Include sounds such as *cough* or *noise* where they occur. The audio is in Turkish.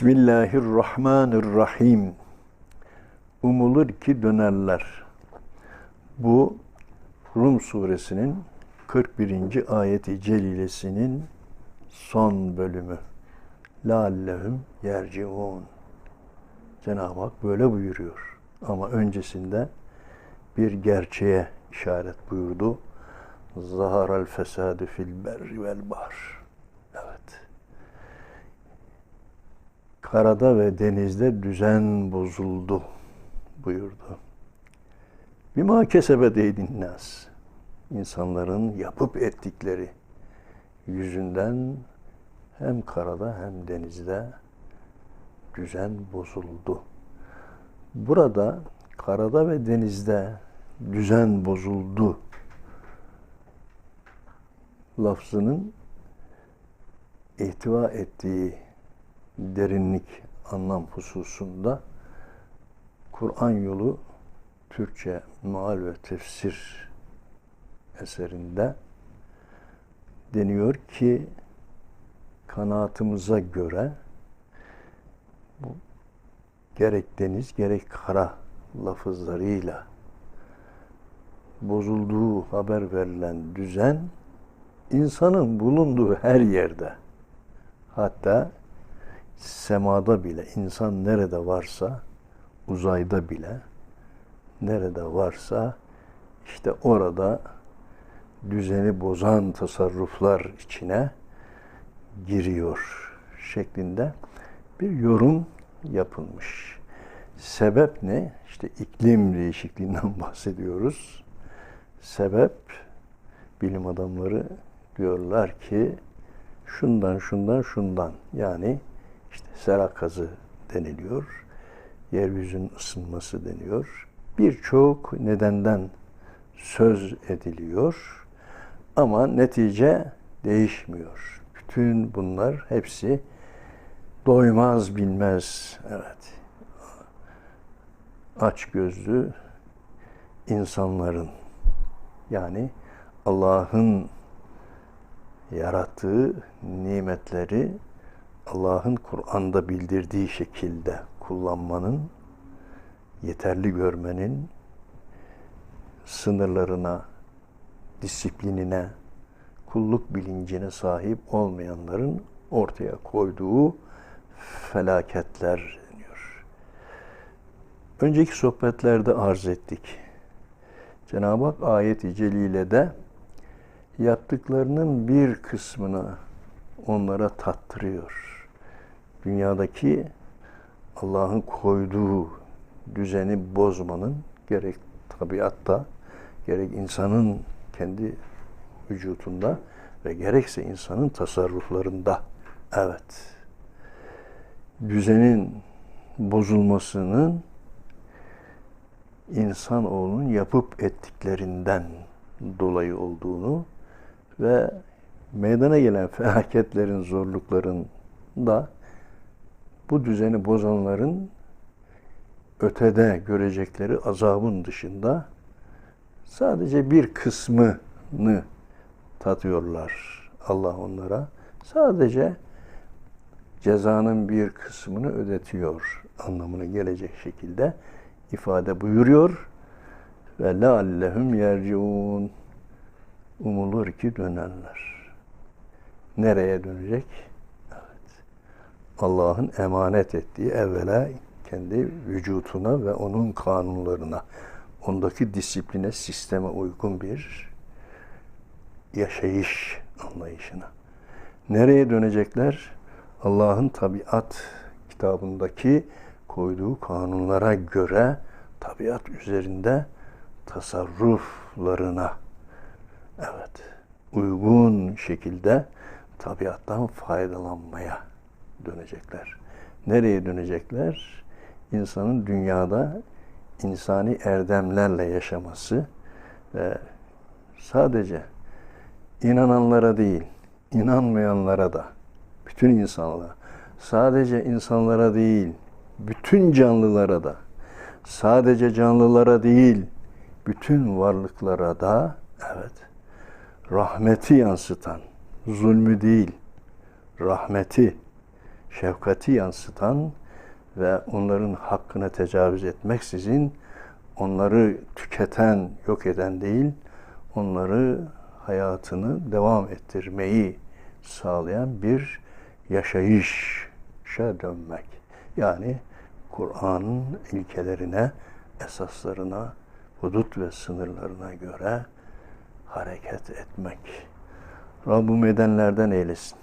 Bismillahirrahmanirrahim. Umulur ki dönerler. Bu Rum suresinin 41. ayeti celilesinin son bölümü. Lallehum yerciun. Cenab-ı Hak böyle buyuruyor. Ama öncesinde bir gerçeğe işaret buyurdu. Zaharal fesadu fil berri vel bahr. Evet. Karada ve denizde düzen bozuldu buyurdu. Bima kesebet eydin nas. İnsanların yapıp ettikleri yüzünden hem karada hem denizde düzen bozuldu. Burada karada ve denizde düzen bozuldu lafzının ihtiva ettiği derinlik anlam hususunda Kur'an yolu Türkçe meal ve tefsir eserinde deniyor ki kanaatımıza göre bu gerek deniz gerek kara lafızlarıyla bozulduğu haber verilen düzen insanın bulunduğu her yerde hatta semada bile insan nerede varsa uzayda bile nerede varsa işte orada düzeni bozan tasarruflar içine giriyor şeklinde bir yorum yapılmış. Sebep ne? İşte iklim değişikliğinden *laughs* bahsediyoruz. Sebep bilim adamları diyorlar ki şundan şundan şundan yani işte sera gazı deniliyor. Yeryüzünün ısınması deniyor. Birçok nedenden söz ediliyor. Ama netice değişmiyor. Bütün bunlar hepsi doymaz bilmez. Evet. Aç gözlü insanların yani Allah'ın yarattığı nimetleri Allah'ın Kur'an'da bildirdiği şekilde kullanmanın, yeterli görmenin, sınırlarına, disiplinine, kulluk bilincine sahip olmayanların ortaya koyduğu felaketler deniyor. Önceki sohbetlerde arz ettik. Cenab-ı Hak ayet-i celilede yaptıklarının bir kısmını onlara tattırıyor. Dünyadaki Allah'ın koyduğu düzeni bozmanın gerek tabiatta gerek insanın kendi vücutunda ve gerekse insanın tasarruflarında. Evet. Düzenin bozulmasının insanoğlunun yapıp ettiklerinden dolayı olduğunu ve meydana gelen felaketlerin, zorlukların da bu düzeni bozanların ötede görecekleri azabın dışında sadece bir kısmını tadıyorlar Allah onlara. Sadece cezanın bir kısmını ödetiyor anlamına gelecek şekilde ifade buyuruyor. Ve leallehum yerciun umulur ki dönerler. Nereye dönecek? Allah'ın emanet ettiği evvela kendi vücutuna ve onun kanunlarına, ondaki disipline, sisteme uygun bir yaşayış anlayışına. Nereye dönecekler? Allah'ın tabiat kitabındaki koyduğu kanunlara göre tabiat üzerinde tasarruflarına evet uygun şekilde tabiattan faydalanmaya dönecekler. Nereye dönecekler? İnsanın dünyada insani erdemlerle yaşaması ve sadece inananlara değil, inanmayanlara da, bütün insanlara, sadece insanlara değil, bütün canlılara da, sadece canlılara değil, bütün varlıklara da evet rahmeti yansıtan, zulmü değil, rahmeti şefkati yansıtan ve onların hakkına tecavüz etmeksizin onları tüketen, yok eden değil, onları hayatını devam ettirmeyi sağlayan bir yaşayışa dönmek. Yani Kur'an'ın ilkelerine, esaslarına, hudut ve sınırlarına göre hareket etmek. Rabbim edenlerden eylesin.